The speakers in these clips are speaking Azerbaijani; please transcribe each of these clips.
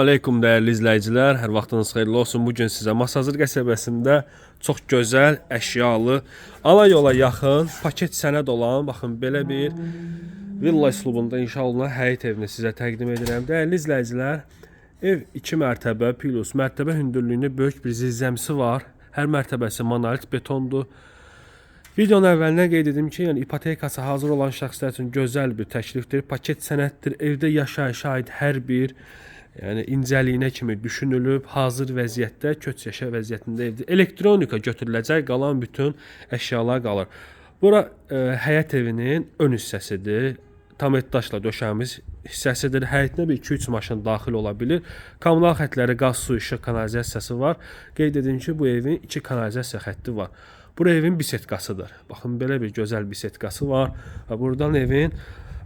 Aleyküm dəyərli izləyicilər, hər vaxtınız xeyirli olsun. Bu gün sizə Masazır qəsəbəsində çox gözəl, əşyalı, ana yola yaxın, paket sənəd olan, baxın belə bir villa üslubunda inşa olunan həyət evini sizə təqdim edirəm. Dəyərli izləyicilər, ev 2 mərtəbə plus mərtəbə hündürlüyünə böyük bir zirzəmisi var. Hər mərtəbəsi monolit betondur. Videonun əvvəlinə qeyd edim ki, yəni ipotekası hazır olan şəxslər üçün gözəl bir təklifdir. Paket sənəddir. Evdə yaşayışa aid hər bir yəni incəliyinə kimi düşünülüb, hazır vəziyyətdə, köç yaşa vəziyyətində evdir. Elektronika götürüləcək, qalan bütün əşyalar qalır. Bura e, həyət evinin ön hissəsidir. Tam daşla döşənmiş hissəsidir. Həyətinə bir 2-3 maşın daxil ola bilir. Kommunal xətləri, qaz, su, işıq, kanalizasiyası var. Qeyd edim ki, bu evin 2 kanalizasiya xətti var. Bura evin bisetkasıdır. Baxın belə bir gözəl bisetkası var və buradan evin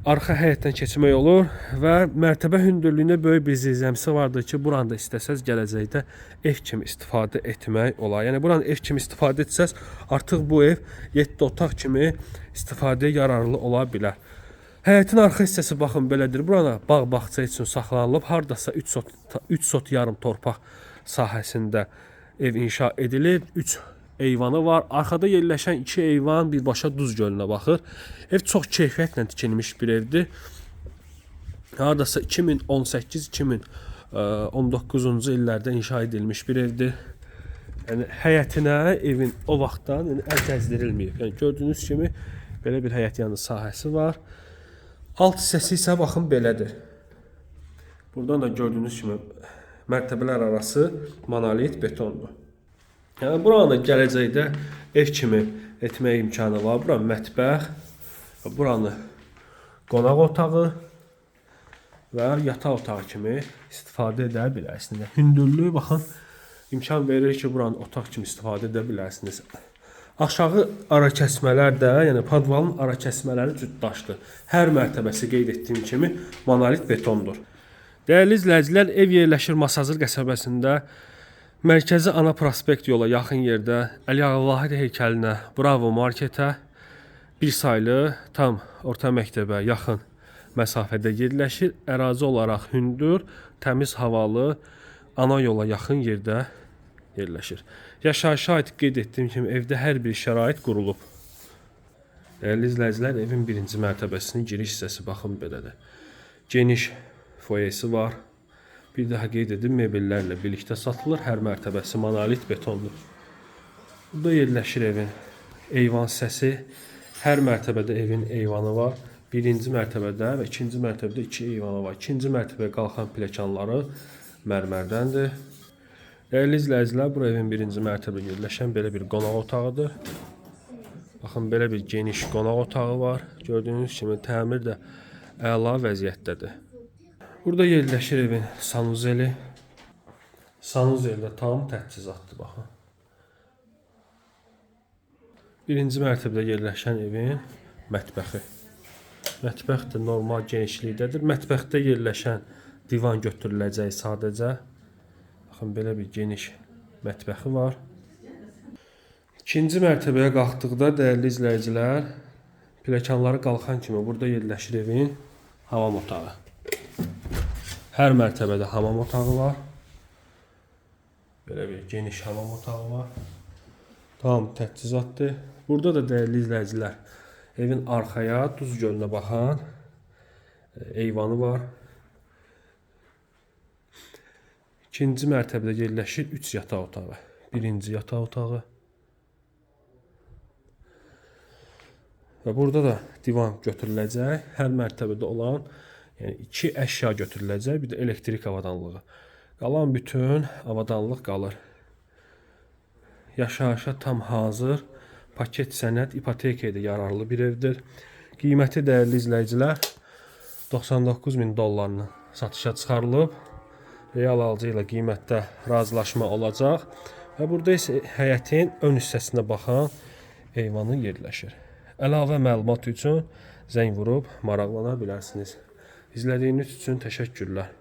arxa həyətdən keçmək olur və mərtəbə hündürlüyünə böyük bir zirzəmisi vardır ki, buranda istəsəz gələcəkdə ev kimi istifadə etmək olar. Yəni buranı ev kimi istifadə etsəz, artıq bu ev 7 otaq kimi istifadəyə yararlı ola bilər. Həyətin arxa hissəsi baxın belədir. Burana bağ-bağça üçün saxlanılıb, hardasa 3 sot 3 sot yarım torpaq sahəsində ev inşa edilib. 3 eyvanı var. Arxada yerləşən 2 eyvan birbaşa Duz gölünə baxır. Ev çox keyfiyyətlə tikilmiş bir evdir. Hardasa 2018-2019-cu illərdə inşa edilmiş bir evdir. Yəni həyətinə evin o vaxtdan yəni əl gəzdirilməyib. Yəni gördüyünüz kimi belə bir həyət yanı sahəsi var. Alt hissəsi isə baxın belədir. Buradan da gördüyünüz kimi mərtəbələr arası monolit betondur. Yəni buranı gələcəkdə ev kimi etmək imkanı var. Bura mətbəx, buranı qonaq otağı və yataq otağı kimi istifadə edə bilərsiniz. Hündürlüyü baxın imkan verir ki, buranı otaq kimi istifadə edə bilərsiniz. Aşağı ara kəsmələr də, yəni padvalın ara kəsmələri cütdaşdır. Hər mərtəbəsi qeyd etdiyim kimi monolit betondur. Dəyərli izləyicilər, ev yerləşir Masazır qəsəbəsində. Mərkəzi ana prospekt yola yaxın yerdə Əli Ağa Vahid heykəlinə, Bravo marketə bir saylı tam orta məktəbə yaxın məsafədə yerləşir. Ərazi olaraq hündür, təmiz havalı, ana yola yaxın yerdə yerləşir. Yaşayışa aid qeyd etdiyim kimi evdə hər bir şərait qurulub. Dəyərli izləyicilər, evin birinci mərtəbəsinin giriş hissəsi baxın belədir. Geniş foyesi var. Bir daha qeyd edim, mebellərlə birlikdə satılır. Hər mərtəbəsi monolit betondur. Burada yerləşir evin eyvan hissəsi. Hər mərtəbədə evin eyvanı var. Birinci mərtəbədə və ikinci mərtəbədə iki eyvanı var. İkinci mərtəbəyə qalxan pilləkənləri mərmərdəndir. Dəyərli izləyicilər, bu evin birinci mərtəbədə yerləşən belə bir qonaq otağıdır. Baxın, belə bir geniş qonaq otağı var. Gördüyünüz kimi təmir də əla vəziyyətdədir. Burada yerləşir evin sanuzeli. Sanuzeldə tam təchizatdır baxın. Birinci mərtəbədə yerləşən evin mətbəxi. Mətbəx də normal genişlikdədir. Mətbəxdə yerləşən divan götürüləcək sadəcə. Baxın belə bir geniş mətbəxi var. İkinci mərtəbəyə qalxdıqda dəyərli izləyicilər, pilləkənləri qalxan kimi burada yerləşir evin hamam otağı. Hər mərtəbədə hamam otağı var. Belə bir geniş hamam otağı var. Tam təchizatdır. Burada da dəyərli izləyicilər, evin arxaya Duz gölünə baxan e, eyvanı var. İkinci mərtəbədə yerləşir 3 yataq otağı. Birinci yataq otağı. Və burada da divan götürüləcək. Hər mərtəbədə olan yəni iki əşya götürüləcək, bir də elektrik avadanlığı. Qalan bütün avadanlıq qalır. Yaşayışa tam hazır paket sənəd ipotekaya da yararlı bir evdir. Qiyməti dəyərli izləyicilər 99 min dollarla satışa çıxarılıb. Real alıcı ilə qiymətdə razılaşma olacaq. Və burada isə həyətin ön hissəsinə baxan eyvanı yerləşir. Əlavə məlumat üçün zəng vurub maraqlana bilərsiniz. İzlədiyiniz üçün təşəkkürlər.